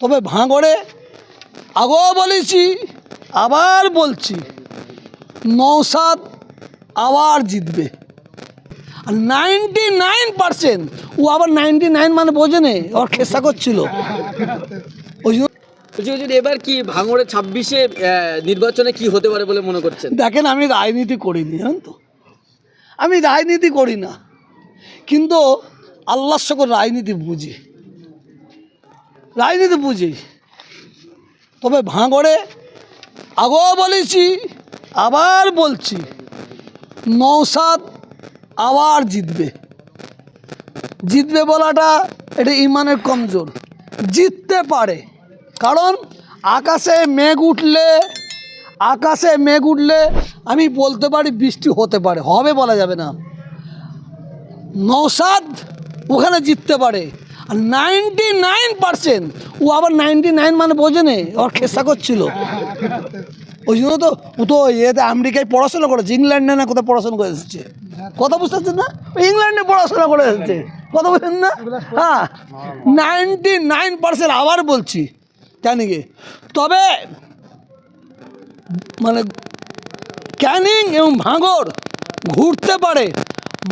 তবে ভাঙড়ে আগেও বলেছি আবার বলছি নৌসাদ আবার জিতবে। আর নাইনটি নাইন পার্সেন্ট ও আবার নাইনটি নাইন মানে বোঝে নে ওর খেসা করছিল। ওই জন্য বলছি এবার কি ভাঙড়ে ছাব্বিশে নির্বাচনে কি হতে পারে বলে মনে করছেন? দেখেন আমি রাজনীতি করিনি জানেন তো? আমি রাজনীতি করি না। কিন্তু আল্লাহর সকল রাজনীতি বুঝি। রাজনীতি বুঝি তবে ভাঙড়ে আগেও বলেছি, আবার বলছি নৌসাদ আবার জিতবে। জিতবে বলাটা এটা ইমানের কমজোর। জিততে পারে, কারণ আকাশে মেঘ উঠলে, আকাশে মেঘ উঠলে আমি বলতে পারি বৃষ্টি হতে পারে, হবে বলা যাবে না। নৌসাদ ওখানে জিততে পারে। আর নাইনটি নাইন পার্সেন্ট ও আবার নাইনটি নাইন মানে বোঝে নে ওর খেসা করছিল। ওই জন্য তো ও তো ইয়েতে আমেরিকায় পড়াশোনা করেছে ইংল্যান্ডে না কোথাও পড়াশোনা করে এসেছে? কথা বুঝতে পারছেন না? ইংল্যান্ডে পড়াশোনা করে এসেছে। কথা বুঝছেন না? হ্যাঁ নাইনটি নাইন পার্সেন্ট আবার বলছি, জানি কি। তবে মানে ক্যানিং এবং ভাঙড় ঘুরতে পারে।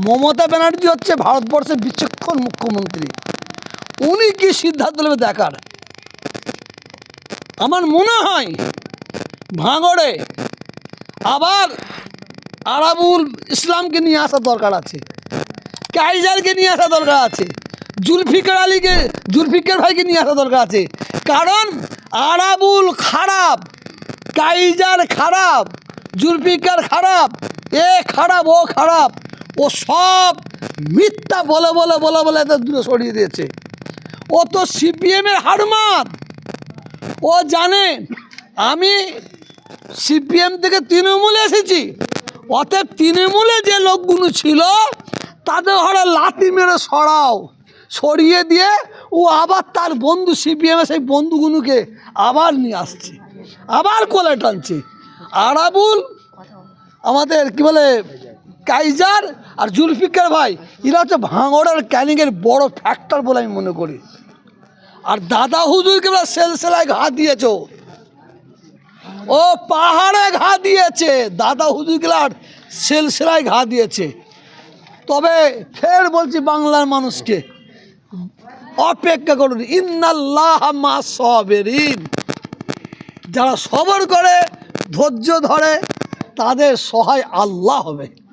মমতা ব্যানার্জি হচ্ছে ভারতবর্ষের বিচক্ষণ মুখ্যমন্ত্রী। উনি কি সিদ্ধান্ত নেবে দেখার? আমার মনে হয় ভাঙড়ে আবার আরাবুল ইসলামকে নিয়ে আসা দরকার আছে, কাইজারকে নিয়ে আসা দরকার আছে, জুলফিকার আলীকে, জুলফিকার ভাইকে নিয়ে আসা দরকার আছে। কারণ আরাবুল খারাপ, কাইজার খারাপ, জুলফিকার খারাপ, এ খারাপ, ও খারাপ, ও সব মিথ্যা বলে বলে বলে বলে এদের দূরে সরিয়ে দিয়েছে। ও তো সিপিএমের হারমান ও জানে, আমি সিপিএম থেকে তৃণমূলে এসেছি। অতএব তৃণমূলে যে লোকগুলো ছিল, তাদের ঘরে লাথি মেরে সরাও, সরিয়ে দিয়ে ও আবার তার বন্ধু সিপিএমের সেই বন্ধুগুলোকে আবার নিয়ে আসছে, আবার কোলে টানছে। আরাবুল, আমাদের কি বলে, কাইজার আর জুলফিকার ভাই, এরা হচ্ছে ভাঙড়ের ক্যানিংয়ের বড় ফ্যাক্টর বলে আমি মনে করি। দাদা হুজুরকে সেলসেলায় ঘা দিয়েছ। ও পাহাড়ে ঘা দিয়েছে। দাদা হুজুরগুলার সেলসেলায় ঘা দিয়েছে। তবে ফের বলছি বাংলার মানুষকে, অপেক্ষা করুন। ইন্নাল্লাহ মা সবেরিন। যারা সবর করে, ধৈর্য ধরে, তাদের সহায় আল্লাহ হবে।